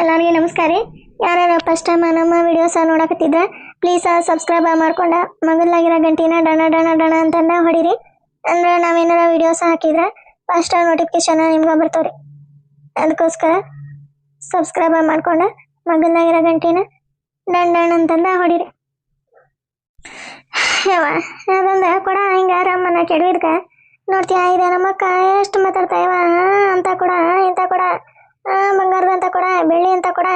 ಎಲ್ಲರಿಗೆ? ನಮಸ್ಕಾರ ರೀ. ಯಾರ್ಯಾರು ಫಸ್ಟ್ ಟೈಮ್ ನಮ್ಮ ವಿಡಿಯೋಸ ನೋಡಕತ್ತಿದ್ರೆ ಪ್ಲೀಸ್ ಸಬ್ಸ್ಕ್ರೈಬ್ ಮಾಡ್ಕೊಂಡ ಮಗಲಾಗಿರೋ ಗಂಟಿನ ಡಣ ಡಣ ಡಣ ಅಂತಂದ ಹೊಡೀರಿ. ಅಂದ್ರೆ ನಾವೇನಾರ ವಿಡಿಯೋಸ್ ಹಾಕಿದ್ರೆ ಫಸ್ಟ್ ನೋಟಿಫಿಕೇಶನ್ ನಿಮ್ಗೆ ಬರ್ತಾವ್ರಿ. ಅದಕ್ಕೋಸ್ಕರ ಸಬ್ಸ್ಕ್ರೈಬ್ ಮಾಡ್ಕೊಂಡ ಮಗಲಾಗಿರೋ ಗಂಟಿನ ಡಣ್ ಡಣ್ ಅಂತಂದ ಹೊಡೀರಿ. ಯವ್ವ, ಅದೊಂದು ಕೊಡ, ಹಿಂಗ ರಮ್ಮನ ಕೆಡವಿದ್ಕ. ನೋಡ್ತೀಯ, ಇದೆ ನಮ್ಮಕ್ಕ ಎಷ್ಟು ಮಾತಾಡ್ತಾ ಇವ ಅಂತ ಕೊಡ ಇಂಥ ಕೊಡ. ಬಂಗಾರದ ಅಂತ ಕೊಡ ಬೆಳ್ಳಿ ಅಂತ ಕೊಡ.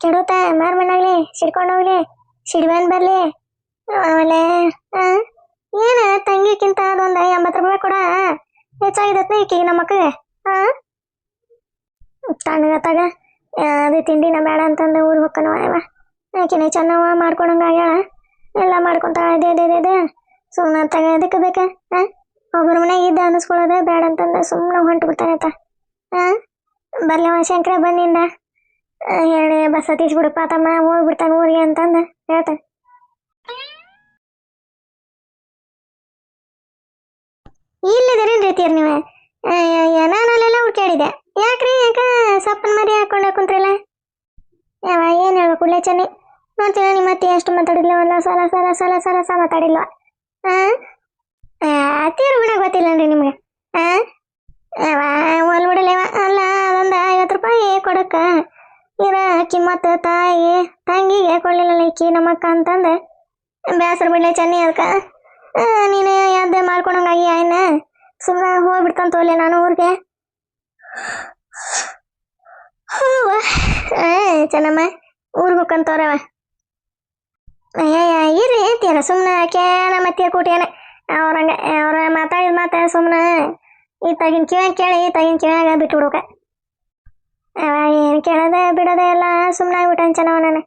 ಕೆಡುತ್ತ ಮಾರ್ ಮಣ್ಣಾಗ್ಲಿ ಸಿಡ್ಕೊಂಡು ಹೋಗ್ಲಿ ಸಿಡ್ಬೇನ್ ಬರ್ಲಿ. ಆಮೇಲೆ ಆ, ಏನ ತಂಗಿಕ್ಕಿಂತ ಅದೊಂದು ಎಂಬತ್ತು ರೂಪಾಯಿ ಕೊಡ. ಹೆಚ್ಚಾಗಿದತ್ನ ಈಕಿಗೆ ನಮ್ಮ ಮಕ್ಕಳಿಗೆ. ಹಾ ತಣ್ಣಗತ್ತಾಗ ಅದು ತಿಂಡಿನ ಬೇಡ ಅಂತಂದು ಊರು ಹೋಗ್ಕನವ ಇವ ಆಕಿನ ಚೆನ್ನವ ಮಾಡ್ಕೊಂಡಂಗ ಎಲ್ಲ ಮಾಡ್ಕೊಂತ ಅದೇ ಅದೇ ಅದೇ ಸುಮ್ಮನೆ ತಗ ಅದಕ್ಕೆ ಬೇಕ. ಹಾ ಒಬ್ಬರ ಮನೆಗೆ ಇದ್ದ ಅನ್ನಿಸ್ಕೊಳ್ಳೋದೇ ಬೇಡ ಅಂತಂದು ಸುಮ್ಮನೆ ಹೊಂಟು ಬಿಡ್ತಾನೆ ಹಾ ಬರ್ಲವ ಶಂಕರ ಬಂದಿಂದ ಹೇಳಿ ಬಸ್ ಸತೀಶ್ ಬಿಡಪ್ಪ, ತಮ್ಮ ಹೋಗ್ಬಿಡ್ತಾನೆ ಊರಿಗೆ ಅಂತಂದು. ಹೇಳ್ತಾನೆ ಇಲ್ಲದಿರೇನು ರೀತಿಯರ್ ನೀವು? ನಾನಲ್ಲೆಲ್ಲ ಹುಡ್ಕಾಡಿದೆ ಯಾಕ್ರಿ, ಯಾಕ ಸಪ್ಪನ ಮರಿ ಹಾಕೊಂಡ ಕುಂತ್ರಲ್ಲ? ಯಾವ ಏನು ಹೇಳ ಕುಡ್ಲೆ ಚೆನ್ನಿ. ನೋಡ್ತೀನ ನಿಮ್ಮ ಅತ್ತೆ ಎಷ್ಟು ಮಾತಾಡಿಲ್ಲ ಒಂದ ಸಲ ಸಲ ಸಲ ಸಲ ಸಲ ಮಾತಾಡಿಲ್ವ ಹಾಂ ಅತ್ತಿಯರು ಗೊತ್ತಿಲ್ಲ ಗೊತ್ತಿಲ್ಲನ್ರಿ ನಿಮ್ಗೆ. ಹಾಂ ಯಾವ ಒಲ್ ಬಿಡಲೇವ ಅಲ್ಲ ಅದೊಂದು ಐವತ್ತು ರೂಪಾಯಿ ಕೊಡಕ್ಕ ಇರ ಕಿಮ್ಮತ್ತು ತಾಯಿ ತಂಗಿಗೆ ಕೊಡ್ಲಿಲ್ಲ ಈಕಿ ನಮ್ಮಕ್ಕ ಅಂತಂದು ಬೇಸರ ಬಿಡ್ಲೆ ಚೆನ್ನಿ ಅದಕ್ಕೆ ನೀನು ಯಾವ್ದು ಮಾಡ್ಕೊಳಂಗಾಗಿ ಆಯ್ನ ಸುಮ್ಮನೆ ಹೋಗ್ಬಿಡ್ತಾನ ತೋಲೆ ನಾನು ಊರಿಗೆ ಹೂವ ಏ ಚೆನ್ನಮ್ಮ ಊರಿಗೆ ಹೋಗ್ಕಂತವ್ರವ ಅಯ್ಯಯ್ಯ ಇರ್ರಿ ಅಂತೀರ ಸುಮ್ಮನೆ ಕೇಳ ಮತ್ತೆ ಕೂಟ್ಯಾನ ಅವ್ರಂಗ ಅವ್ರ ಮಾತಾಡಿದ ಮಾತ ಸುಮ್ಮನೆ ಈ ತಗಿನ ಕಿವ್ಯಾಗ ಕೇಳಿ ತಗಿನ ಕಿವ್ಯಾಗ ಬಿಟ್ಟು ಬಿಡೋಕೆ ಅವ ಏನು ಕೇಳೋದೆ ಬಿಡೋದೆ ಎಲ್ಲ ಸುಮ್ಮನೆ ಆಗ್ಬಿಟ್ಟಾನ ಚೆನ್ನವ ನಾನು.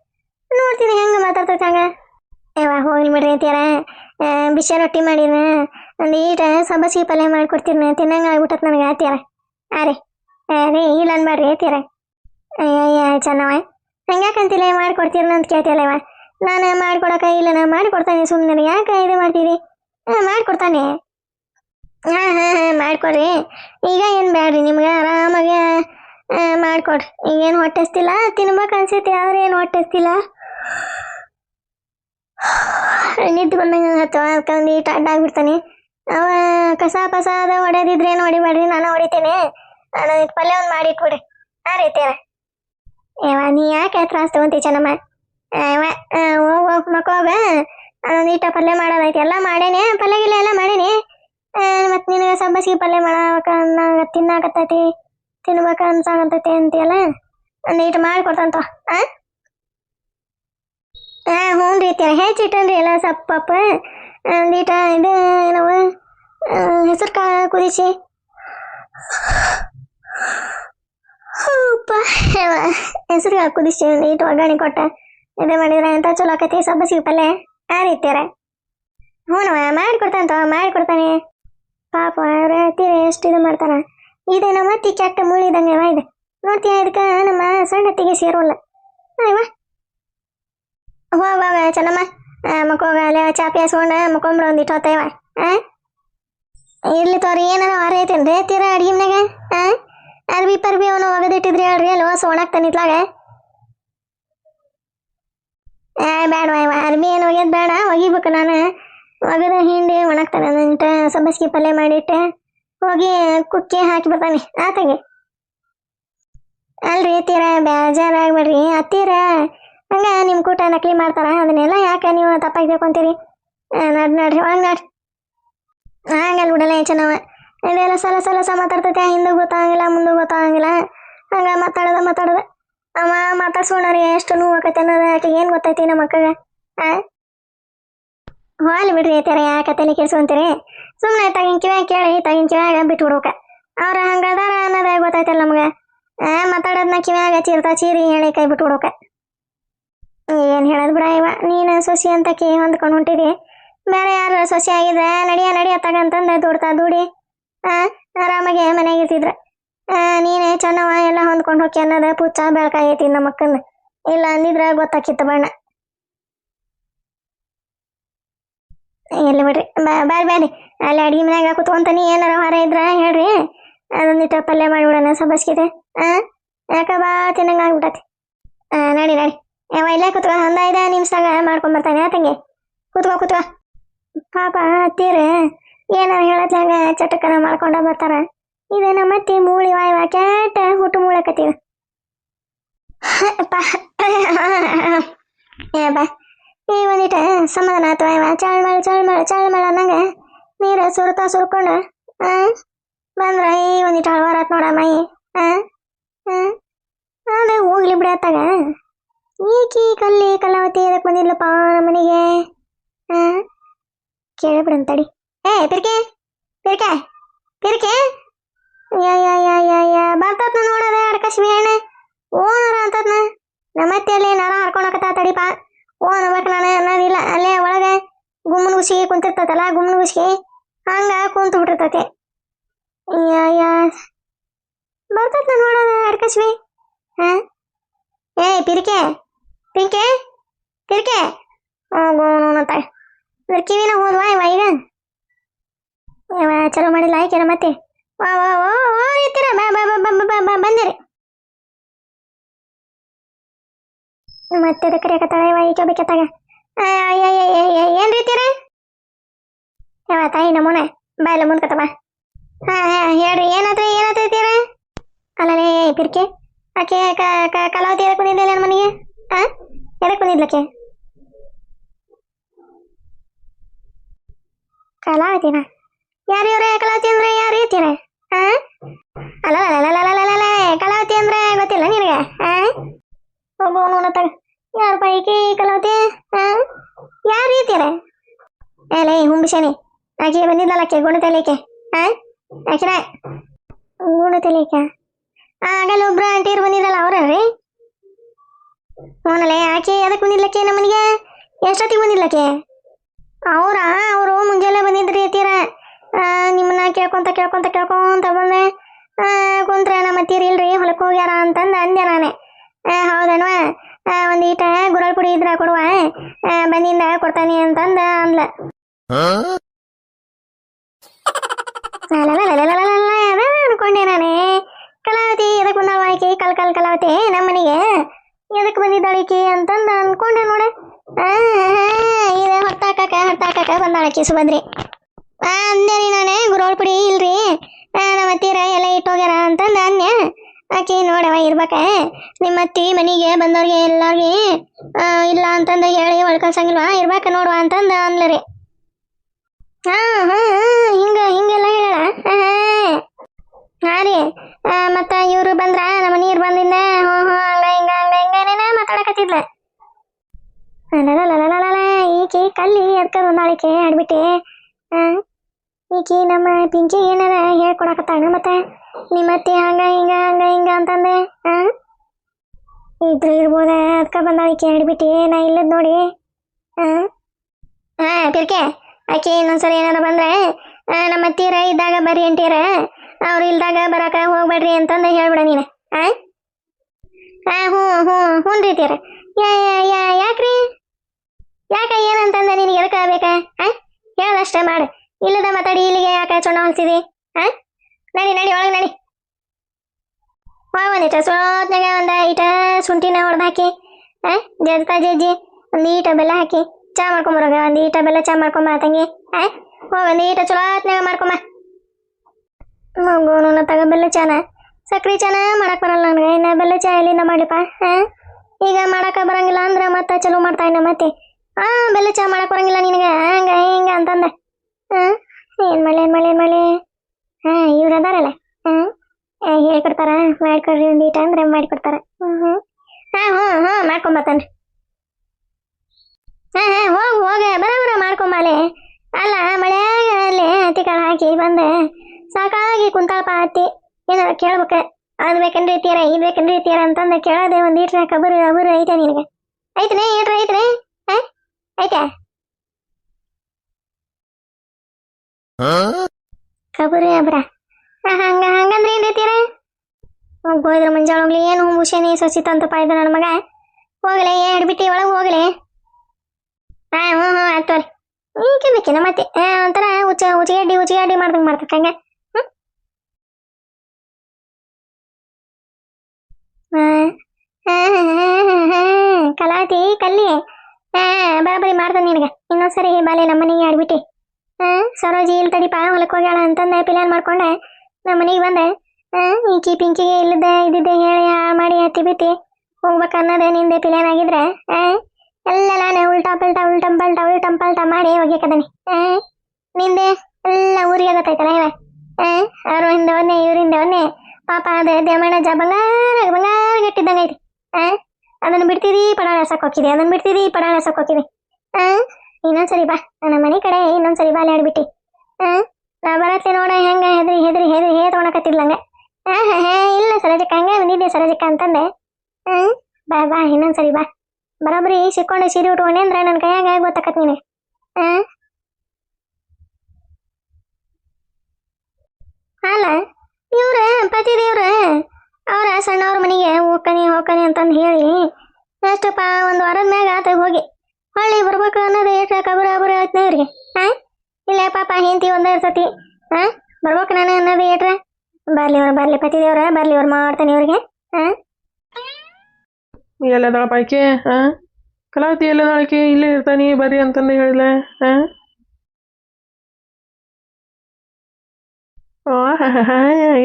ನೋಡ್ತೀನಿ ಹೆಂಗೆ ಮಾತಾಡ್ತೈತೆ ಹಂಗ. ಯವ್ವ, ಹೋಗ್ಲಿ ಬಿಡ್ರಿ ಅಂತೀರ ಬಿಸಿ ರೊಟ್ಟಿ ಮಾಡಿನ ಒಂದು ಈಟ ಸಬ್ಬಸಿಗೆ ಪಲ್ಯ ಮಾಡಿಕೊಡ್ತೀನಿ ತಿನ್ನಂಗೆ ಆಗ್ಬಿಟ್ಟತ್ ನನಗೆ ಆತೀರ ಆ ರೀ. ಇಲ್ಲ ಅನ್ಬೇಡ್ರಿ ಆತ್ಯಾರ ಅಯ್ಯ ಚೆನ್ನವ ಹಂಗ್ಯಾಕಂತಿಲ್ಲ ಮಾಡ್ಕೊಡ್ತೀರ ಅಂತ ಕೇಳ್ತಿಯಲ್ಲ ಇವ ನಾನು ಮಾಡ್ಕೊಡಕ ಇಲ್ಲ, ನಾನು ಮಾಡಿಕೊಡ್ತಾನೆ ಸುಮ್ಮನೆ ಯಾಕೆ ಇದು ಮಾಡ್ತೀರಿ ಮಾಡಿಕೊಡ್ತಾನೆ. ಹಾಂ ಹಾಂ ಹಾಂ, ಮಾಡಿಕೊಡ್ರಿ. ಈಗ ಏನು ಬೇಡ್ರಿ ನಿಮ್ಗೆ? ಆರಾಮಾಗಿ ಮಾಡ್ಕೊಡ್ರಿ. ಈಗೇನು ಹೊಟ್ಟೆ ಹಸ್ತಿಲ್ಲ? ತಿನ್ಬೇಕು ಅನ್ಸೈತಿ, ಆದ್ರೆ ಏನು ಹೊಟ್ಟೆ ಹಸ್ತಿಲ್ಲ? ನಿದ್ದೆ ಬಂದಂಗೆ ಹತ್ತವ ಅದಕ್ಕೆ ಒಂದು ಈಟ ಅಡ್ಡ ಅವ ಕಸ ಪಸ ಅದ ಹೊಡೆದಿದ್ರೆ ಏನು ಹೊಡಿಬೇಡ್ರಿ? ನಾನು ಹೊಡಿತೇನೆ. ನಾನು ಪಲ್ಯ ಒಂದು ಮಾಡಿ ಇಟ್ಬಿಡ್ರಿ ಆ ರೀತಿಯ ಏವ ನೀ ಯಾಕೆ ತ್ರಾಸ ತಗೊಂತಿ ಚೆನ್ನಮ್ಮ? ಏವ ಹೋಗ್ ಹೋಗ್, ಮಕ್ಕೋಗ. ನಾನು ಈಟ ಪಲ್ಯ ಮಾಡೋದೈತಿ ಎಲ್ಲ ಮಾಡೇನಿ, ಪಲ್ಯ ಗಿಲ್ಲ ಎಲ್ಲ ಮಾಡೇನಿ. ಮತ್ತು ನಿನಗೆ ಸಬ್ಬಸಿಗೆ ಪಲ್ಯ ಮಾಡಕ ತಿನ್ನಾಕತ್ತೈತಿ ತಿನ್ಬೇಕ ಅನ್ಸಾಕತ್ತೈತಿ ಅಂತೀಯಲ್ಲ ಒಂದು ಈಟ ಮಾಡಿಕೊಡ್ತಂತ ಆ ಹಾ ಹ್ಞೂ ರೀ ತ್ಯಾರ ಹೆಚ್ಚಿಟ್ಟನ್ರಿ ಎಲ್ಲ ಸಪ್ಪಪ್ಪ ಒಂದೀಟ ಇದು ಏನವ ಹೆಸರು ಕಾಳು ಕುದಿಸಿ ಹೆಸರು ಕಾಳು ಕುದಿಸಿ ಒಂದೀಟ ಒಗ್ಗರಣೆ ಕೊಟ್ಟ ಇದು ಮಾಡಿದ್ರೆ ಅಂತ ಚಲೋ ಆಕತಿ ಸಬ್ಬಸಿಗೆ ಪಲ್ಯ ಆ ರೀತಿಯಾರ ಹ್ಞೂನವ ಮಾಡಿಕೊಡ್ತಾನಂತ ಮಾಡಿಕೊಡ್ತಾನೆ ಪಾಪ ಅವ್ರ ತೀರ ಎಷ್ಟು ಇದು ಮಾಡ್ತಾನ ಇದು ನಮ್ಮ ಅತ್ತಿ ಕೆಟ್ಟ ಮುಳಿದಂಗೆ ಅವ ಇದು ನೋಡ್ತೀಯ ಇದಕ್ಕೆ ನಮ್ಮ ಸಣ್ಣತ್ತಿಗೆ ಸೇರೋಲ್ಲ ಅಯ್ಯವ ಹೋಗ ಚೆನ್ನಮ್ಮ ಮಕ್ಕೋಗ ಅಲ್ಲೇ ಚಾಪಿ ಹಾಸ್ಕೊಂಡ ಮಕ್ಕೊಂಬ್ರ ಒಂದಿಟ್ಟು ಹೊತ್ತೈವ ಇರ್ಲಿ ತೋರಿ ಏನಾರ ವಾರ ಐತೇನು ರೀ ತೀರ ಅಡ್ಗೆ ಮನ್ಯಾಗ ಹಾಂ ಅರ್ಬಿ ಪರ್ಬಿ ಅವನು ಒಗದಿಟ್ಟಿದ್ರಿ ಹೇಳ್ರಿ ಅಲ್ಲಿ ಹೊಸ ಒಣಗ್ತಾನಿತ್ಲಾಗ ಏ ಬೇಡ ಇವ ಅರ್ಬಿ ಏನು ಒಗ್ಯೋದು ಬೇಡ ಒಗಿಬೇಕು ನಾನು ಒಗದ ಹಿಂಡಿ ಒಣಗ್ತಾನೆ ನಂಟ ಸಬ್ಬಸಿಗೆ ಪಲ್ಯ ಮಾಡಿಟ್ಟೆ, ಹೋಗಿ ಕುಕ್ಕಿ ಹಾಕಿ ಬರ್ತಾನೆ. ಆತಗೆ. ಅಲ್ರಿ, ತೀರ ಬೇಜಾರಾಗ್ಬೇಡ್ರಿ. ಅತ್ತೀರ ಹಂಗ ನಿಮ್ಮ ಕೂಟ ನಕಲಿ ಮಾಡ್ತಾರ? ಅದನ್ನೆಲ್ಲ ಯಾಕೆ ನೀವು ತಪ್ಪಾಗಿ ತಿಳ್ಕೊಂತೀರಿ ನಡ್, ನಡ್ರಿ ಒಳಗೆ ನಡ್ರಿ ಹಂಗಲ್ ಬಿಡಲ್ಲ ಚೆನ್ನವ ಇದೆಲ್ಲ ಸಲ ಸಲ ಸಹ ಮಾತಾಡ್ತೈತೆ, ಹಿಂದೂ ಗೊತ್ತಾಗಂಗಿಲ್ಲ, ಮುಂದೆ ಗೊತ್ತಾಗಂಗಿಲ್ಲ. ಹಂಗ ಮಾತಾಡದ, ಮಾತಾಡೋದ. ಅವ ರೀ ಎಷ್ಟು ನೋವು ಆಕೈತೆ ಅನ್ನೋದು ಆಕೆ ಏನು ಗೊತ್ತೈತಿ ನಮ್ಮ ಮಕ್ಕಳಿಗೆ ಆ? ಹೋಗ್ಲಿ ಬಿಡ್ರಿ ಐತಾರ ಯಾಕೆ ತಲೆ ಕೆಡ್ಸ್ಕೊಂತೀರಿ ಸುಮ್ಮನೆ ತಗಿನ ಕಿವ್ಯಾಗ ಕೇಳಿ, ತಗಿನ ಕಿವ್ಯಾಗ ಬಿಟ್ಟು ಬಿಡ್ಬೇಕ. ಅವ್ರ ಹಂಗದಾರ ಅನ್ನೋದೇ ಗೊತ್ತೈತಲ್ಲ ನಮ್ಗೆ. ಆ ಮಾತಾಡೋದನ್ನ ಕಿವ್ಯಾಗ ಚೀರ್ತಾ ಚೀರಿ ಹೇಳಿ ಕೈ ಬಿಟ್ಟು ಬಿಡ್ಬೇಕ. ಏನ್ ಹೇಳದ್ ಬಿಡ ಇವ, ನೀನು ಸೊಸಿ ಅಂತ ಕೇ ಹೊಂದ್ಕೊಂಡು ಹೊಂಟಿದಿ. ಬೇರೆ ಯಾರು ಸೊಸಿ ಆಗಿದ್ರೆ ನಡಿಯ ನಡಿಯ ತಗಂತಂದ ದುಡ್ತಾ ದುಡಿ. ಆರಾಮಾಗೆ ಮನೆಗೆ ಆ, ನೀನೇ ಚೆನ್ನವ ಎಲ್ಲ ಹೊಂದ್ಕೊಂಡು ಹೋಗಿ ಅನ್ನೋದ ಪುಚ್ಚ ಬೆಳಕಾಗೈತಿ ನಮ್ಮ ಅಕ್ಕನ ಇಲ್ಲ ಅಂದಿದ್ರೆ ಗೊತ್ತಾಕಿತ್ತು ಬಣ್ಣ. ಎಲ್ಲಿ ಬಿಡ್ರಿ. ಬಾರಿ ಬಾರಿ. ಅಲ್ಲಿ ಅಡ್ಗೆ ಮನ್ಯಾಗ ಕುತ್ಕೊಂತಾನೆ ಏನಾರ ಹೊರ ಇದ್ರ ಹೇಳ್ರಿ. ಅದೊಂದಿಟ್ಟು ಪಲ್ಯ ಮಾಡಿಬಿಡೋಣ ಸಬ್ಬಸ್ಗಿದೆ ಆ? ಯಾಕ ಬಾ, ತಿನ್ನಂಗೆ ಆಗ್ಬಿಟ್ಟತಿ ನಡಿ ನಡಿ. ಯಾವ ಇಲ್ಲೇ ಕುತ್ಕೋ. ಹಂದ ಇದೆ ನಿಮಿಷದಾಗ ಮಾಡ್ಕೊಂಡ್ ಬರ್ತಾನೆ ತಂಗಿ? ಕುತ್ಕೋ ಕುತ್ಕೋ. ಪಾಪ ಅತ್ತೀರ ಏನಾರ ಹೇಳತ್ಲಾಗ ಚಟಕನ ಮಾಡ್ಕೊಂಡ ಬರ್ತಾರ. ಇದು ನಮ್ಮ ಅತ್ತಿ ಮೂಳಿ ವಾಯ್ ಕ್ಯಾಟ ಹುಟ್ಟು ಮೂಳಕತ್ತೀವಿ ಬಾ. ಈ ಒಂದಿಟ ಸಮಾಧಾನ ಆತು ಅಯ್ಯವ ಚಾಳ್ ಮಾಡ ಚಾಳ್ ಮಾಡ ಚಾಳ್ ಮಾಡ ಅನ್ನಂಗ ನೀರ ಸುರ್ತಾ ಸುರ್ಕೊಂಡ ಆ ಬಂದ್ರ ಈ ಒಂದಿಟ ಹಳವಾರ ಆತ್ ನೋಡ ಮೈ ಆ ಆ ಅದ ಹೋಗ್ಲಿ ಬಿಡತ್ತಾಗ ಈಕಿ ಕಲ್ಲಿ ಕಲಾವತಿ ಅದಕ್ಕೆ ಬಂದಿದ್ಲಪ್ಪ ಮನೆಗೆ ಆ ಕೇಳಿಬಿಡನ್ ತಡಿ ಏ ಪಿರ್ಕೆ ಪಿರ್ಕೆ ಪಿರ್ಕೆ ಯಾ ಯಾ ಯಾ ಯಾ ಯಾ ಬರ್ತತ್ನ ನೋಡದ ಅಡ್ಕಶ್ಮಿ ಅಣ್ಣ ಓನರ ಅಂತದ್ನ ನಮ್ಮತ್ತೆ ಅಲ್ಲಿ ನರ ಹರ್ಕೊಳಕತ್ತ ತಡಿಪ ಓ ಬಟ್ ನಾನು ನಾನಿಲ್ಲ ಅಲ್ಲೇ ಒಳಗೆ ಗುಮ್ಮನ ಗುಸಿಗೆ ಕುಂತಿರ್ತತಲ್ಲ, ಗುಮ್ಮನ ಗುಸಿಗೆ ಹಂಗ ಕುಂತು ಬಿಟ್ಟಿರ್ತತೆ. ಯಾ ಯಾ ಅಡ್ಕಸ್ವಿ. ಹಾ? ಏ, ಪಿರಿಕೆ, ಪಿಂಕೆ, ಪಿರಿಕೆ. ಹೋಗೋಣಂತ ಇದ್ರ ಕಿವಿನ ಹೋದ್ವಾ ಇವ ಈಗ? ಚಲೋ ಮಾಡಿಲ್ಲ ಆಯ್ಕೆ ಮತ್ತೆ? ವಾ ವಾ ವಾ ಓ ಇರ್ತೀರ ಬಾ ಬಾ ಬಾ ಬಾ ಬಾ, ಬಂದಿರಿ. ಮತ್ತೆ ಅದಕ್ಕೆ ಕರಿಯಕತ್ತಾಳ ಇವ ಈಕೆ ಬೇಕತ್ತಾಗ ಏನ್ ರೀತಿರ ಯಾವ ತಾಯಿ ನಮೂನೆ ಬಾಯಲ್ಲ ಬಾ. ಹಾ ಹಾ, ಹೇಳ್ರಿ, ಏನಾತ್ರ ಏನಾತ್ರ ಅಲ್ಲಲೇ ಪಿರ್ಕೆ, ಆಕೆ ಕಲಾವತಿ ಎದಕ್ಕೆ ಬಂದಿದ್ದಿಲ್ಲ ನನ್ನ ಮನೆಗೆ ಆ? ಎದಕ್ಕೆ ಬಂದಿದ್ಲಕ್ಕೆ ಕಲಾವತಿನ? ಯಾರು ಇವ್ರೆ ಕಲಾವತಿ ಅಂದ್ರೆ? ಮನುಷ್ಯನೇ ಆಕೆ ಬಂದಿದ್ದಲ್ಲ ಆಕೆ ಗುಣತಲಿಕೆ ಹಾ ಗುಣ ಗುಣತಲಿಕ ಆಗಲ್ಲ ಒಬ್ರ ಆಂಟಿಯರು ಬಂದಿದ್ದಲ್ಲ ಅವ್ರಲ್ರಿ ಹೋನಲೆ ಆಕೆ ಎದಕ್ಕೆ ಬಂದಿದ್ಲಕ್ಕೆ ನಮ್ಮನಿಗೆ? ಎಷ್ಟೊತ್ತಿಗೆ ಬಂದಿದ್ಲಕ್ಕೆ? ಅವರ? ಅವರು ಮುಂಜಾನೆ ಬಂದಿದ್ರಿ ಅತ್ತೀರ ನಿಮ್ಮನ್ನ ಕೇಳ್ಕೊಂತ ಕೇಳ್ಕೊಂತ ಕೇಳ್ಕೊಂತ ಬಂದೆ. ಕುಂತ್ರ ನಮ್ಮ ಅತ್ತೀರಿ ಇಲ್ರಿ, ಹೊಲಕ್ಕೆ ಹೋಗ್ಯಾರ ಅಂತಂದು ಅಂದೆ ನಾನೇ. ಹೌದನ್ವ ಒಂದು ಈಟ ಗುರಳ್ ಪುಡಿ ಇದ್ರ ಕೊಡುವ. ಬಂದಿಂದ ಕೊಡ್ತಾನೆ ಅಂತಂದ ಅಂದ್ಲ. ಅನ್ಕೊಂಡೆ ನಾನೇ ಕಲಾವತಿ ಎದಕ್ ಬಂದಾಳ ಆಕಿ ಕಲ್ ಕಲ್ ಕಲಾವತಿ ನಮ್ಮನಿಗೆ ಎದಕ್ ಬಂದಿದ್ದಾಳ ಈಕಿ ಅಂತಂದ ಅನ್ಕೊಂಡೆ ನೋಡ ಆ, ಇದು ಹೊತ್ತಾಕಕ ಹೊತ್ತಾಕಕ ಬಂದಾಳ ಆಕಿ ಸುಭದ್ರಿ ಆ, ಅಂದೇರಿ ನಾನೇ ಗುರೋಳ್ ಪುಡಿ ಇಲ್ರಿ ಆ, ನಮ್ಮ ಅತ್ತೀರ ಎಲ್ಲ ಇಟ್ಟೋಗ್ಯಾರ ಅಂತಂದ ಅನ್ಯ ಆಕಿ ನೋಡವ ಇರ್ಬೇಕ ನಿಮ್ಮ ಅತ್ತಿ ಮನಿಗೆ ಬಂದವ್ರಿಗೆ ಎಲ್ಲಾರ್ಗಿ ಆ, ಇಲ್ಲ ಅಂತಂದ ಹೇಳಿ ಒಳ್ಕಳ್ಸಂಗಿಲ್ವಾ ಇರ್ಬೇಕ ನೋಡುವ ಅಂತಂದ ಅನ್ಲರಿ ಹಾ ಹಾ ಹಾ, ಹಿಂಗ ಹಿಂಗೆಲ್ಲ ಹೇಳ ಹಾ ರೀ ಆ, ಮತ್ತ ಇವ್ರು ಬಂದ್ರ ನಮ್ಮ ನೀರ್ ಬಂದಿಂದ ಹ್ಞೂ ಹ್ಞೂ ಹಂಗ ಹಿಂಗ ಹಂಗ ಹಿಂಗನೇನ ಮಾತಾಡಕತ್ತಿದ್ಲ ಅಲಲಲಲಲಲ, ಈಕಿ ಕಲ್ಲಿ ಎದ್ಕ ಬಂದಾಳಿಕೆ ಆಡ್ಬಿಟ್ಟೆ ಆ, ಈಕಿ ನಮ್ಮ ಪಿಂಕಿ ಏನಾರ ಹೇಳ್ಕೊಡಕತ್ತಾಳ ಮತ್ತೆ ನಿಮ್ಮ ಅತ್ತಿ ಹಂಗ ಹಿಂಗ ಹಂಗ ಹಿಂಗ ಅಂತಂದೆ ಆ ಇದ್ರು ಇರ್ಬೋದ ಅದಕ್ಕ ಬಂದಾಳಿಕೆ ಆಡ್ಬಿಟ್ಟಿ ನಾ ಇಲ್ಲದ್ ನೋಡಿ ಆ ಹಾ ಪಿರ್ಕೆ ಆಕಿ ಇನ್ನೊಂದ್ಸರಿ ಏನಾರ ಬಂದ್ರೆ ನಮ್ಮ ಅತ್ತೀರ ಇದ್ದಾಗ ಬರ್ರಿ ಅಂತೀರ ಅವ್ರು ಇಲ್ದಾಗ ಬರಾಕ ಹೋಗ್ಬೇಡ್ರಿ ಅಂತಂದು ಹೇಳ್ಬಿಡ ನೀನು, ಆ? ಹಾ ಹ್ಞೂ ಹ್ಞೂ ಹ್ಞೂ ಯಾ ಯಾ ಯಾಕ್ರಿ? ಯಾಕ ಏನಂತಂದ ನಿನಗೆ ಎದಕ್ಕೆ ಬೇಕ ಆ? ಹೇಳದಷ್ಟೇ ಮಾಡು, ಇಲ್ಲದ ಮಾತಾಡಿ, ಇಲ್ಲಿಗೆ ಯಾಕೆ ಚೊಣ್ಣ ಹೊಲ್ಸಿದಿ, ಆ? ನಡಿ ನಡಿ, ಒಳಗೆ ನಡಿ. ಒಂದಿಟ ಸೋತ್ನಾಗ ಒಂದ ಇಟ ಶುಂಠಿನ ಹೊಡೆದು ಹಾಕಿ, ಆ? ಜಜ್ಜಿ, ಒಂದು ಈಟ ಬೆಲ್ಲ ಹಾಕಿ ಚಾ ಮಾಡ್ಕೊಂಬರೋಗ ಒಂದು ಈಟ ಬೆಲ್ಲ ಚಾ ಮಾಡ್ಕೊಂಬ ತಂಗಿ, ಆ? ಹೋಗ ಒಂದು ಈಟ ಚಲೋತ್ನಾಗ ಮಾಡ್ಕೊಂಬ ಮಗುನು ತಗ ಬೆಲ್ಲ ಚಾನ. ಸಕ್ರಿ ಚಾನ ಮಾಡಕ್ ಬರಲ್ಲ ನನಗೆ, ಇನ್ನ ಬೆಲ್ಲ ಚಾ ಎಲ್ಲಿಂದ ಮಾಡ್ಲಿಪ್ಪ ಹಾ ಈಗ ಮಾಡಕ ಬರಂಗಿಲ್ಲ ಅಂದ್ರೆ ಮತ್ತೆ ಚಲೋ ಮಾಡ್ತಾ ಇನ್ನ ಮತ್ತೆ. ಆ, ಬೆಲ್ಲ ಚಾ ಮಾಡಕ್ ಬರಂಗಿಲ್ಲ ನಿನಗೆ ಹಂಗ, ಹಿಂಗ ಅಂತಂದ. ಹಾ ಏನ್ ಮಳೆ ಏನ್ ಮಳೆ ಏನ್ ಹಾ ಇವ್ರು ಅದಾರಲ್ಲ ಹಾ ಹೇಳ್ಕೊಡ್ತಾರ, ಮಾಡ್ಕೊಡ್ರಿ ಒಂದು ಈಟ ಅಂದ್ರೆ ಮಾಡಿಕೊಡ್ತಾರ. ಹ್ಮ್ ಹ್ಮ್. ಹಾ ಹ್ಞೂ ಹ್ಞೂ ಮಾಡ್ಕೊಂಬತ್ತನ್ರಿ ಹಾ ಹಾ ಹೋಗ್ ಹೋಗ ಬರೋಬರ ಮಾಡ್ಕೊಂಬಾಲೆ. ಅಲ್ಲ ಮಳ್ಯಾಗ ಅಲ್ಲಿ ಹತ್ತಿ ಕಾಳು ಹಾಕಿ ಬಂದೆ ಸಾಕಾಗಿ ಕುಂತಾಳಪ್ಪ ಅತ್ತಿ. ಏನಾರ ಕೇಳ್ಬೇಕ? ಅದು ಬೇಕಂದ್ರೆ ಇರ್ತೀರ ಇದು ಬೇಕಂದ್ರೆ ಇರ್ತೀರ ಅಂತಂದ ಕೇಳೋದೆ ಒಂದ್ ಈಟ್ರ ಕಬರು ಅಬರು ಐತೆ ನಿನಗೆ. ಐತನೆ ಈಟ್ರ ಐತನೇ? ಹಾ ಐತೆ? ಕಬರು ಅಬ್ರ. ಹಾ, ಹಂಗ ಹಂಗಂದ್ರೆ ಏನ್ ರೀತಿರ ಹೋಗ್ಬೋದ್ರ ಮುಂಜಾನೆ ಹೋಗ್ಲಿ ಏನು ಮುಷೇನಿ ಸಸಿ ತಂತಪ್ಪ ಪಾಯ್ದ ನನ್ನ ಮಗ. ಹೋಗ್ಲಿ ಏನ್ ಬಿಟ್ಟಿ ಒಳಗೆ ಹೋಗ್ಲಿ. ಹಾ ಹ್ಞೂ ಹ್ಞೂ ಆಯ್ತು ನಮ್ಮ ಮತ್ತೆ. ಒಂಥರ ಉಚ್ಚ ಉಚ್ಚಿಗಡ್ಡಿ ಉಚ್ಚಿಗಡ್ಡಿ ಮಾಡ್ದಂಗೆ ಮಾಡ್ತಕ್ಕ ಹಂಗೆ. ಕಲಾತಿ ಕಲ್ಲಿ. ಬರಬರಿ ಮಾಡ್ತಾನೆ ನಿನಗೆ. ಇನ್ನೊಂದ್ಸರಿ ಬಾಲೆ ನಮ್ಮ ಮನೆಗೆ ಆಡ್ಬಿಟ್ಟು. ಹಾ, ಸರೋಜಿ ಇಲ್ಲಿ ತಡಿಪ ಹೊಲಕ್ಕೆ ಹೋಗ್ಯಾಳ ಅಂತಂದ ಪ್ಲಾನ್ ಮಾಡ್ಕೊಂಡೆ. ನಮ್ಮ ಮನೆಗೆ ಬಂದೆ ಈಕಿ ಪಿಂಕಿಗೆ ಇಲ್ಲದ, ಇದ್ದಿದ್ದೆ ಹೇಳಿ ಮಾಡಿ ಹತ್ತಿ ಬಿತ್ತಿ. ಹೋಗ್ಬೇಕು ಅನ್ನೋದೇ ನಿಂದೆ ಪ್ಲಾನ್ ಆಗಿದ್ರೆ. ಎಲ್ಲ ನಾನೇ ಉಲ್ಟಾ ಪಲ್ಟಾ, ಉಲ್ಟಂ ಪಲ್ಟಾ ಉಲ್ಟಂ ಪಲ್ಟಾ ಮಾಡಿ ಹೋಗ್ಯಕದನಿ ಆ ನಿಂದೆ ಎಲ್ಲ ಊರಿಗೆ ಗೊತ್ತಾಯ್ತಲ್ಲ ಇವ? ಅವ್ರು ಹಿಂದೆ ಒಂದೇ ಇವರಿಂದ ಒಂದೇ ಪಾಪ ಅದೇ ದೇಮಣ್ಣಜ್ಜ ಬಂಗಾರ ಬಂಗಾರ ಗಟ್ಟಿದ್ದಂಗೆ ಐತಿ. ಆ ಬಿಡ್ತೀರಿ ಪಡಾಳ ಹೋಗಿದಿ ಅದನ್ನ ಬಿಡ್ತಿದಿ, ಪಡಾಳ ಹೋಗಿದಿ ಇನ್ನೊಂದ್ಸರಿ ಬಾ. ನಮ್ಮ ಮನೆ ಕಡೆ ಇನ್ನೊಂದ್ಸರಿ ಬಾ ಆಡ್ಬಿಟ್ಟಿ ನಾ ಬರತ್ತೆ ನೋಡ, ಹೆಂಗ ಹೆದ್ರಿ ಹೆದ್ರಿ ಹೆದ್ರಿ, ಹೇ ತೊಗೊಳಕತ್ತಿದ್ಲಂಗ ಇಲ್ಲ ಸರಜಕ್ಕ, ಹಂಗೆ ಬಂದಿದ್ದೆ ಸರಜಕ್ಕ ಅಂತಂದೆ. ಬಾ ಬಾ, ಇನ್ನೊಂದ್ಸರಿ ಬಾ. ಬರೋಬ್ಬರಿ ಸಿಕ್ಕೊಂಡು ಸೀರೆ ಉಟ್ಕೊಂಡೆ ನನ್ನ ಕೈಯಾಗ ಗೊತ್ತಾಕತ್ ನೀನು? ಅಲ್ಲ, ಇವ್ರ ಪತಿ ದೇವ್ರ ಅವ್ರ ಸಣ್ಣವ್ರ ಮನೆಗೆ ಹೋಗ್ಕನಿ ಹೋಗ್ಕನಿ ಅಂತಂದು ಹೇಳಿ ಎಷ್ಟಪ್ಪ ಒಂದು ವಾರದ ಮ್ಯಾಗ ಆತ ಹೋಗಿ. ಹೊಳ್ಳಿ ಬರ್ಬೇಕು ಅನ್ನೋದು ಎಷ್ಟು ಕಬರ ಅಬರ ಆಯ್ತು ಇವ್ರಿಗೆ ಹಾ ಇಲ್ಲ ಪಾಪ ಹೆಂಡತಿ ಒಂದೇ ಇರ್ತತಿ ಹಾ ಬರ್ಬೇಕು ನಾನು ಅನ್ನೋದು ಏಟ್ರ? ಬರ್ಲಿ ಇವ್ರು ಬರ್ಲಿ ಪತಿ ದೇವ್ರ ಬರ್ಲಿ ಅವ್ರು ಮಾಡ್ತಾನೆ ಇವ್ರಿಗೆ ಹಾ ಎಲ್ಲದಾಳ ಪಾಯ್ಕೆ ಹಾ ಕಲಾವತಿ ಎಲ್ಲದಾಳಕ್ಕೆ ಇಲ್ಲೇ ಇರ್ತಾನಿ ಬರ್ರಿ ಅಂತಂದು ಹೇಳಿಲ್ಲ ಹಾ ಓ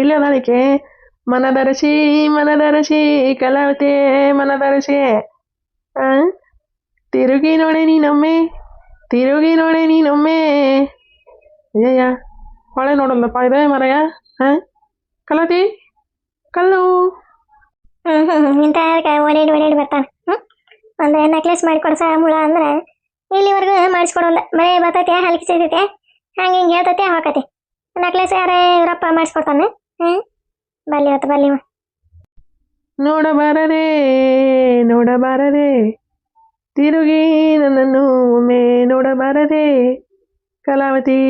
ಇಲ್ಲದಾಳಿಕೆ ಮನದರಸಿ ಮನದರಸಿ ಕಲಾವತಿ ಮನದರಸಿ ಹಾ ತಿರುಗಿ ನೋಡೆ ನೀನೊಮ್ಮೆ ತಿರುಗಿ ನೋಡೆ ನೀನೊಮ್ಮೆ ಅಯ್ಯಯ್ಯ ಹೊಳೆ ನೋಡಲ್ಲಪ್ಪ ಇದೆ ಮರಯ ಹಾ ಕಲಾವತಿ ಕಲ್ಲು ಹ್ಮ್ ಹ್ಮ್ ಹ್ಮ್. ಇಂಥ ಓಡಾಡಿ ಓಡಾಡಿ ಬರ್ತಾನೆ ಹ್ಮ್? ಒಂದು ನೆಕ್ಲೆಸ್ ಮಾಡಿ ಕೊಡ್ಸ ಮುಳ ಅಂದ್ರೆ. ಇಲ್ಲಿವರೆಗೂ ಮಾಡಿಸ್ಕೊಡಲ್ಲ ಬರೇ ಬರ್ತೈತೆ ಸಿಗ್ತೈತೆ. ಹಂಗೆ ಹಿಂಗೆ ಹೇಳ್ತೈತೆ ಹಾಕತಿ. ನೆಕ್ಲೆಸ್ ಯಾರೇ ಇವರಪ್ಪ ಮಾಡಿಸ್ಕೊಡ್ತಾನೆ. ಹ್ಮ್? ಬರ್ಲಿ ಇವತ್ತು ಬರ್ಲಿ. ನೋಡಬಾರದೆ ನೋಡಬಾರದೆ ತಿರುಗಿ ನನ್ನನ್ನು ಒಮ್ಮೆ ನೋಡಬಾರದೆ ಕಲಾವತಿ.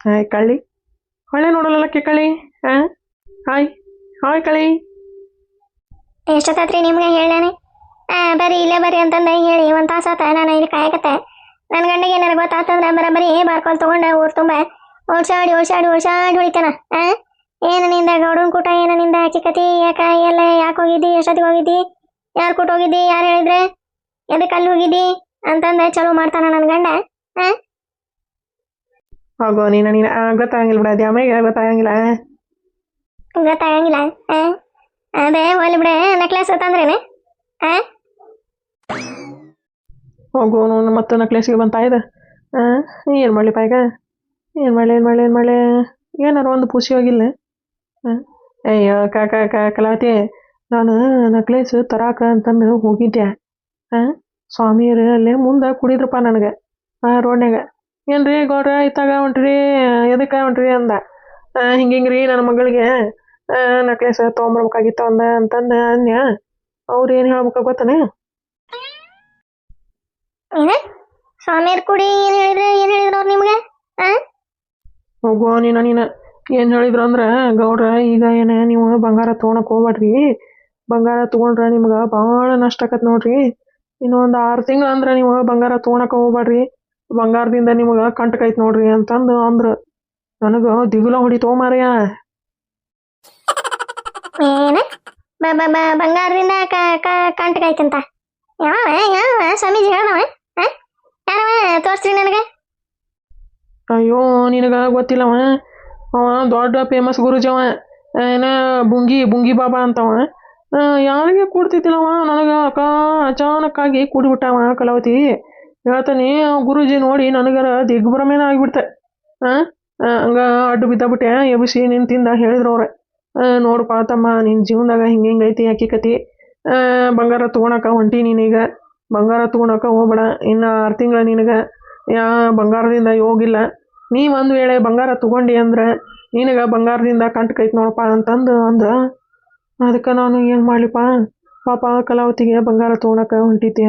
ಹಾಯ್ ಕಳ್ಳಿ. ಹೊಳೆ ನೋಡಲ್ಲಕ್ಕೆ ಕಳ್ಳಿ? ಹಾಂ? ಹಾಯ್. ಹಾಯ್ ಕಳಿ. ಎಷ್ಟೊತ್ತಾತ್ರಿ ನಿಮ್ಗೆ ಹೇಳಾನೆ ಬರ್ರಿ ಇಲ್ಲೇ ಬರ್ರಿ ಅಂತಂದ ಹೇಳಿ ಒಂದ್ ತಾಸು ಆತ ನಾನು ಇಲ್ಲಿ ಕಾಯಕತ್ತೆ. ನನ್ನ ಗಂಡಗೆ ಏನಾರ ಗೊತ್ತಾತಂದ್ರೆ ಬರೀ ಬಾರ್ಕೊಲ್ ತಗೊಂಡೆ ಊರು ತುಂಬ. ಓಡ್ಸಾಡಿ ಓಡ್ಸಾಡಿ ಓಡ್ಸಾಡಿ ಹೊಡಿತಾನ ಆ? ಏನು ನಿಂದ ಗೌಡನ ಕೂಟ ಏನ ನಿಂದ ಕತಿ ಯಾಕ ಎಲ್ಲ ಯಾಕೆ ಹೋಗಿದ್ದಿ ಎಷ್ಟೊತ್ತಿಗೆ ಹೋಗಿದ್ದಿ? ಯಾರು ಕೂಟ ಹೋಗಿದ್ದಿ ಯಾರು ಹೇಳಿದ್ರೆ? ಎದಕ್ಕೆ ಅಲ್ಲಿ ಹೋಗಿದ್ದಿ? ಅಂತಂದ ಚಲೋ ಮಾಡ್ತಾನ ನನ್ನ ಗಂಡ ಹೋಗೋ ನೀನ ನೀನು ಗೊತ್ತಾಗಂಗಿಲ್ಲ ಬಿಡ ದ್ಯಾಮಗೆ ಗೊತ್ತಾಗಂಗಿಲ್ಲ ಗೊತ್ತಾಗಂಗಿಲ್ಲ ಅದೇ ಹೋಗ್ಲಿ ಬಿಡೆ. ನೆಕ್ಲೆಸ್ ತಂದ್ರೇನೆ ಆ? ಹೋಗು ನೋಡು ಮತ್ತೆ ನಕ್ಲೇಸಿಗೆ ಬಂತಾ ಇದೆ ಏನು ಮಾಡಲಿ ಪಾಯ್ಗ ಏನು ಮಾಡಲಿ ಏನು ಮಾಡಲಿ ಏನು ಮಾಡಲಿ? ಏನಾರು ಒಂದು ಪೂಸಿ ಹೋಗಿಲ್ಲ. ಹಾಂ ಅಯ್ಯೋ ಕಾಕ ಕಾ ಕಲಾವತಿ, ನಾನು ನಕ್ಲೇಸ್ ತರಾಕ ಅಂತಂದು ಹೋಗಿದ್ದೆ. ಹಾಂ ಸ್ವಾಮಿಯರು ಅಲ್ಲೇ ಮುಂದೆ ಕುಡಿದ್ರಪ್ಪ ನನಗೆ, ಆ ರೋಡ್ನ್ಯಾಗ. ಏನು ರೀ ಗೌಡ್ರ, ಇತ್ತಾಗ ಹೊಂಟ್ರಿ, ಎದಕ್ಕೆ ಹೊಂಟ್ರಿ ಅಂದ. ಹಿಂಗೆ ಹಿಂಗೆ ರೀ ನನ್ನ ಮಗಳಿಗೆ. ನಕ್ಲೇಸ್ ತೊಗೊಂಬರ್ಬೇಕಾಗಿತ್ತು ಅಂದ ಅಂತಂದ ಅನ್ಯ. ಅವ್ರು ಏನು ಹೇಳ್ಬೇಕು ಗೊತ್ತನೇ? ಏನ? ಸ್ವಾಮಿಯರ್ ಕುಡಿ ಏನ್ ಹೇಳಿದ್ರೆ ಏನ್ ಹೇಳಿದ್ರು ಅವ್ರು ನಿಮ್ಗೆ? ಹೋಗೋ ನೀನ ನೀನು. ಏನು ಹೇಳಿದ್ರು ಅಂದ್ರೆ ಗೌಡ್ರ ಈಗ ಏನ ನೀವು ಬಂಗಾರ ತೊಗೊಳಕ್ ಹೋಗ್ಬೇಡ್ರಿ ಬಂಗಾರ ತಗೊಂಡ್ರ ನಿಮ್ಗೆ ಬಹಳ ನಷ್ಟ ಆಕತ್ ನೋಡ್ರಿ. ಇನ್ನೊಂದು ಆರು ತಿಂಗಳು ಅಂದ್ರೆ ನೀವು ಬಂಗಾರ ತೊಗೊಳಕ ಹೋಗ್ಬೇಡ್ರಿ ಬಂಗಾರದಿಂದ ನಿಮ್ಗೆ ಕಂಟಕೈತ್ ನೋಡ್ರಿ ಅಂತಂದು ಅಂದ್ರ. ನನಗೆ ದಿಗುಲ ಹೊಡಿತೋ ಮಾರ್ಯ ಏನ? ಬಂಗಾರದಿಂದ ಕಂಟಕಾಯ್ತಂತ ಯಾವ ಯಾವ ಸ್ವಾಮೀಜಿ ಹೇಳವ ಯಾರವ? ತೋರಿಸ್ರಿ ನನಗೆ. ಅಯ್ಯೋ ನಿನಗೆ ಗೊತ್ತಿಲ್ಲವ. ಅವ ದೊಡ್ಡ ಫೇಮಸ್ ಗುರುಜಿ ಅವ. ಏನ ಬುಂಗಿ ಬುಂಗಿ ಬಾಬಾ ಅಂತವ. ಆ, ಯಾರಿಗೆ ಕೂಡ್ತಿದ್ದಿಲ್ಲವ? ನನಗೆ ಅಚಾನಕ್ ಅಚಾನಕ್ಕಾಗಿ ಕೂಡಿಬಿಟ್ಟವ ಕಲಾವತಿ. ಹೇಳ್ತಾನೆ ಗುರುಜಿ ನೋಡಿ ನನಗರ ದಿಗ್ಭ್ರಮೇನ ಆಗಿಬಿಡ್ತೆ. ಹಾಂ ಹಂಗ ಅಡ್ಡು ಬಿದ್ದಬಿಟ್ಟೆ ಎಬ್ಸಿ ನಿಂತಿಂದ ಹೇಳಿದ್ರು ಅವ್ರೆ. ಆ, ನೋಡಪ್ಪ ತಮ್ಮ ನಿನ್ನ ಜೀವನದಾಗ ಹಿಂಗೆ ಹಿಂಗೆ ಐತಿ ಹಕ್ಕಿಕತಿ ಬಂಗಾರ ತೊಗೊಳಕ ಹೊಂಟಿ ನೀನೀಗ. ಬಂಗಾರ ತೊಗೊಳಕ ಹೋಗ್ಬೇಡ. ಇನ್ನು ಆರು ತಿಂಗಳ ನಿನಗೆ ಯಾ ಬಂಗಾರದಿಂದ ಯೋಗಿಲ್ಲ. ನೀ ಒಂದು ವೇಳೆ ಬಂಗಾರ ತಗೊಂಡಿ ಅಂದ್ರೆ ನಿನಗೆ ಬಂಗಾರದಿಂದ ಕೈತ್ ನೋಡಪ್ಪ ಅಂತಂದು ಅಂದ್ರ ಅದಕ್ಕೆ ನಾನು ಏನು ಮಾಡಲಿಪ್ಪ? ಪಾಪ ಕಲಾವತಿಗೆ ಬಂಗಾರ ತೊಗೊಳಕ ಹೊಂಟಿದ್ದೆ.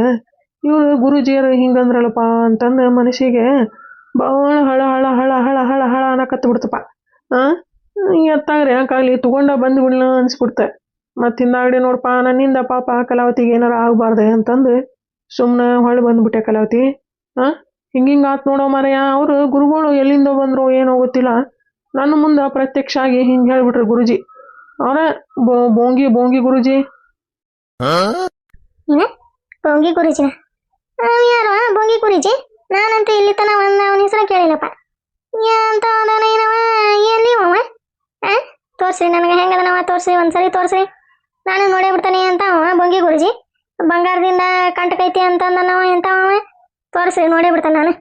ಇವರು ಗುರುಜಿಯರು ಹಿಂಗಂದ್ರಲ್ಲಪ್ಪ ಅಂತಂದು ಮನಸ್ಸಿಗೆ ಭಾಳ ಹಳ ಹಳ ಹಳ ಹಳ ಹಳ ಹಳ ಅನ್ನಕತ್ತು ಬಿಡ್ತಪ್ಪ ಹಾಂ ಎತ್ತಾಗ್ರೆ ಯಾಕಾಗಲಿ ತಗೊಂಡ ಬಂದ್ಬಿಡ್ಲ ಅನ್ಸ್ಬಿಡ್ತೆ. ಮತ್ತು ಹಿಂದಾಗಡೆ ನೋಡಪ್ಪ ನನ್ನಿಂದ ಪಾಪ ಕಲಾವತಿಗೆ ಏನಾರ ಆಗಬಾರ್ದೆ ಅಂತಂದು ಸುಮ್ಮನೆ ಹೊಳ್ಳಿ ಬಂದ್ಬಿಟ್ಟೆ ಕಲಾವತಿ. ಹಾಂ? ಹಿಂಗೆ ಹಿಂಗೆ ಆತು ನೋಡೋ ಮಾರಯ್ಯ ಅವರು ಗುರುಗಳು ಎಲ್ಲಿಂದ ಬಂದ್ರು ಏನೋ ಗೊತ್ತಿಲ್ಲ. ನನ್ನ ಮುಂದೆ ಪ್ರತ್ಯಕ್ಷ ಆಗಿ ಹಿಂಗೆ ಹೇಳ್ಬಿಟ್ರು ಗುರುಜಿ. ಅವ್ರ ಬೋಂಗಿ ಬೋಂಗಿ ಗುರುಜಿ. ಏನ ಗುರುಜಿ ಯಾರು ಬೋಂಗಿ ಬೊಂಗಿ ಗುರುಜಿ? ನಾನಂತೂ ಇಲ್ಲಿ ತನ ಒಂದು ಅವನ ಹೆಸರು ಕೇಳಿಲ್ಲಪ್ಪ. ಅಂತ ಅವನ ಏನವ ಎಲ್ಲಿ ಅವ ಆ ತೋರ್ಸ್ರಿ ನನಗೆ ಹೆಂಗದ ಹೆಂಗದನವ ತೋರ್ಸ್ರಿ ಒಂದ್ಸರಿ ತೋರ್ಸ್ರಿ ನಾನು ನೋಡೇ ಬಿಡ್ತಾನೆ ಅಂತ ಅವ ಬೊಂಗಿ ಗುರುಜಿ. ಬಂಗಾರದಿಂದ ಕಂಟಕೈತಿ ಅಂತ ನಾವ ಎಂತ ಅವ? ತೋರ್ಸ್ರಿ ನೋಡೇ ಬಿಡ್ತಾನೆ ನಾನು.